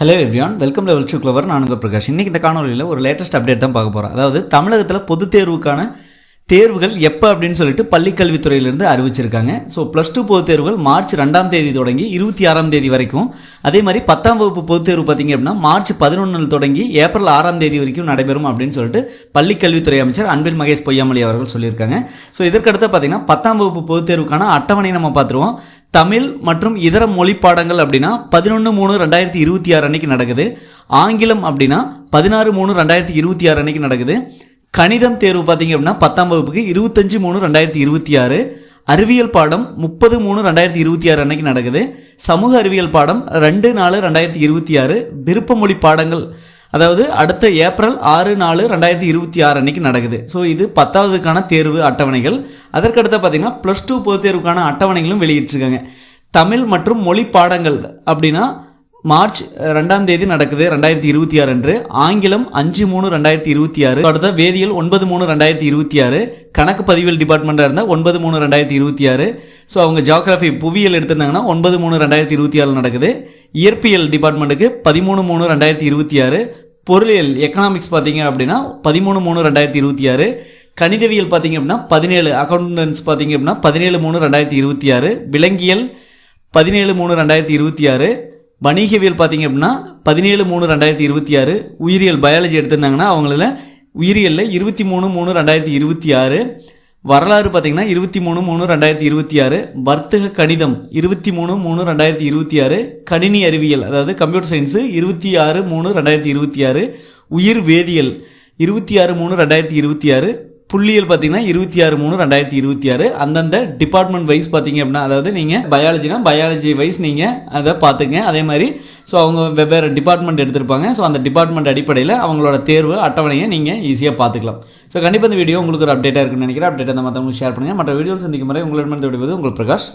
Hello everyone welcome level two clever நான் பிரகாஷ். இன்றைக்கி இந்த காணொலியில் ஒரு லேட்டஸ்ட் அப்டேட் தான் பார்க்க போகிறோம் அதாவது தமிழகத்தில் பொதுத் தேர்வுக்கான தேர்வுகள் எப்போ அப்படின்னு சொல்லிட்டு பள்ளிக்கல்வித்துறையிலிருந்து அறிவிச்சிருக்காங்க. ஸோ ப்ளஸ் டூ பொதுத் தேர்வுகள் மார்ச் ரெண்டாம் தேதி தொடங்கி இருபத்தி ஆறாம் தேதி வரைக்கும். அதே மாதிரி பத்தாம் வகுப்பு பொதுத் தேர்வு பார்த்தீங்க அப்படின்னா மார்ச் பதினொன்றில் தொடங்கி ஏப்ரல் ஆறாம் தேதி வரைக்கும் நடைபெறும் அப்படின்னு சொல்லிட்டு பள்ளிக்கல்வித்துறை அமைச்சர் அன்பில் மகேஷ் பொய்யாமொழி அவர்கள் சொல்லியிருக்காங்க. ஸோ இதற்கடுத்து பார்த்தீங்கன்னா பத்தாம் வகுப்பு பொதுத் தேர்வுக்கான அட்டவணை நம்ம பார்த்துருவோம். தமிழ் மற்றும் இதர மொழி பாடங்கள் அப்படின்னா பதினொன்று மூணு ரெண்டாயிரத்தி இருபத்தி ஆறு அன்னைக்கு நடக்குது. ஆங்கிலம் அப்படின்னா பதினாறு மூணு ரெண்டாயிரத்தி இருபத்தி ஆறு அன்னைக்கு நடக்குது. கணிதம் தேர்வு பார்த்தீங்க அப்படின்னா பத்தாம் வகுப்புக்கு இருபத்தஞ்சு மூணு ரெண்டாயிரத்தி இருபத்தி ஆறு அறிவியல் பாடம் முப்பது மூணு ரெண்டாயிரத்தி இருபத்தி ஆறு அன்னைக்கு நடக்குது. சமூக அறிவியல் பாடம் ரெண்டு நாலு ரெண்டாயிரத்தி இருபத்தி ஆறு விருப்பமொழி பாடங்கள் அதாவது அடுத்த ஏப்ரல் ஆறு நாலு ரெண்டாயிரத்தி இருபத்தி ஆறு அன்னைக்கு நடக்குது. ஸோ இது பத்தாவதுக்கான தேர்வு அட்டவணைகள். அதற்கடுத்து பார்த்தீங்கன்னா ப்ளஸ் டூ பொதுத் தேர்வுக்கான அட்டவணைகளும் வெளியிட்டிருக்காங்க. தமிழ் மற்றும் மொழி பாடங்கள் அப்படின்னா மார்ச் ரெண்டாம் தேதி நடக்குது ரெண்டாயிரத்தி இருபத்தி ஆறு அன்று. ஆங்கிலம் அஞ்சு மூணு ரெண்டாயிரத்தி இருபத்தி ஆறு. அடுத்த வேதியியல் ஒன்பது மூணு ரெண்டாயிரத்தி இருபத்தி ஆறு. கணக்கு பதிவியல் டிபார்ட்மெண்ட்டாக இருந்தால் ஒன்பது மூணு ரெண்டாயிரத்தி இருபத்தி ஆறு. ஸோ அவங்க ஜியாகிரஃபி புவியியல் எடுத்திருந்தாங்கன்னா ஒன்பது மூணு ரெண்டாயிரத்தி இருபத்தி ஆறு நடக்குது. இயற்பியல் டிபார்ட்மெண்ட்டுக்கு பதிமூணு மூணு ரெண்டாயிரத்தி இருபத்தி ஆறு. பொருளியல் எக்கனாமிக்ஸ் பார்த்தீங்க அப்படின்னா பதிமூணு மூணு ரெண்டாயிரத்தி இருபத்தி ஆறு. கணிதவியல் பார்த்தீங்க அப்படின்னா பதினேழு. அக்கௌண்டன்ஸ் பார்த்தீங்க அப்படின்னா பதினேழு மூணு ரெண்டாயிரத்தி இருபத்தி ஆறு. விலங்கியல் பதினேழு மூணு ரெண்டாயிரத்தி இருபத்தி ஆறு. வணிகவியல் பார்த்தீங்க அப்படின்னா பதினேழு மூணு ரெண்டாயிரத்தி இருபத்தி ஆறு. உயிரியல் பயாலஜி எடுத்திருந்தாங்கன்னா அவங்கள உயிரியலில் இருபத்தி மூணு மூணு ரெண்டாயிரத்தி இருபத்தி ஆறு. வரலாறு பார்த்திங்கன்னா இருபத்தி மூணு மூணு ரெண்டாயிரத்தி இருபத்தி ஆறு. வர்த்தக கணிதம் இருபத்தி மூணு மூணு ரெண்டாயிரத்தி இருபத்தி ஆறு. கணினி அறிவியல் அதாவது கம்ப்யூட்டர் சயின்ஸு இருபத்தி ஆறு மூணு ரெண்டாயிரத்தி இருபத்தி ஆறு. உயிர் வேதியியல் இருபத்தி ஆறு மூணு ரெண்டாயிரத்தி இருபத்தி ஆறு. புள்ளியல் பார்த்தீங்கன்னா இருபத்தி ஆறு மூணு ரெண்டாயிரத்தி இருபத்தி ஆறு. அந்தந்த டிபார்ட்மெண்ட் வைஸ் பார்த்தீங்க அப்படின்னா அதாவது நீங்கள் பயாலஜினா பயாலஜி வைஸ் நீங்கள் அதை பார்த்துங்க. அதே மாதிரி ஸோ அவங்க வெவ்வேறு டிபார்ட்மெண்ட் எடுத்திருப்பாங்க. ஸோ அந்த டிபார்ட்மெண்ட் அடிப்படையில் அவங்களோட தேர்வு அட்டவணையை நீங்கள் ஈஸியாக பார்த்துக்கலாம். ஸோ கண்டிப்பாக இந்த வீடியோ உங்களுக்கு ஒரு அப்டேட்டாக இருக்குன்னு நினைக்கிறேன். அப்டேட் அந்த மற்றவங்களுக்கு ஷேர் பண்ணுங்கள் மற்ற வீடியோ சந்திக்கும் முறை உங்களிடமிருந்து விடுவது உங்கள் பிரகாஷ்.